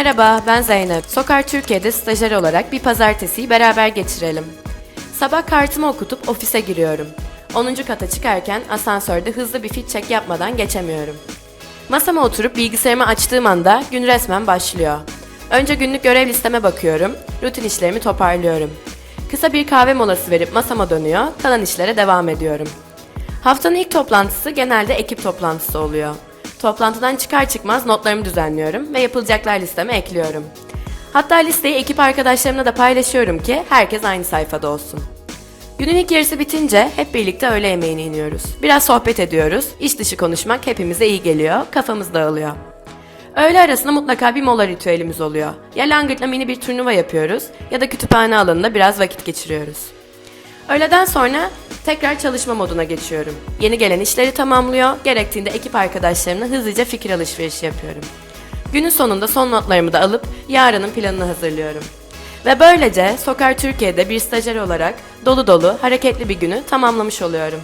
Merhaba, ben Zeynep. Sokar Türkiye'de stajyer olarak bir pazartesiyi beraber geçirelim. Sabah kartımı okutup ofise giriyorum. 10. kata çıkarken asansörde hızlı bir fit check yapmadan geçemiyorum. Masama oturup bilgisayarımı açtığım anda gün resmen başlıyor. Önce günlük görev listeme bakıyorum, rutin işlerimi toparlıyorum. Kısa bir kahve molası verip masama dönüyor, kalan işlere devam ediyorum. Haftanın ilk toplantısı genelde ekip toplantısı oluyor. Toplantıdan çıkar çıkmaz notlarımı düzenliyorum ve yapılacaklar listeme ekliyorum. Hatta listeyi ekip arkadaşlarımla da paylaşıyorum ki herkes aynı sayfada olsun. Günün ilk yarısı bitince hep birlikte öğle yemeğine iniyoruz. Biraz sohbet ediyoruz, iş dışı konuşmak hepimize iyi geliyor, kafamız dağılıyor. Öğle arasında mutlaka bir mola ritüelimiz oluyor. Ya langırtla mini bir turnuva yapıyoruz ya da kütüphane alanında biraz vakit geçiriyoruz. Öğleden sonra tekrar çalışma moduna geçiyorum. Yeni gelen işleri tamamlıyor, gerektiğinde ekip arkadaşlarımla hızlıca fikir alışverişi yapıyorum. Günün sonunda son notlarımı da alıp yarının planını hazırlıyorum. Ve böylece Sokar Türkiye'de bir stajyer olarak dolu dolu, hareketli bir günü tamamlamış oluyorum.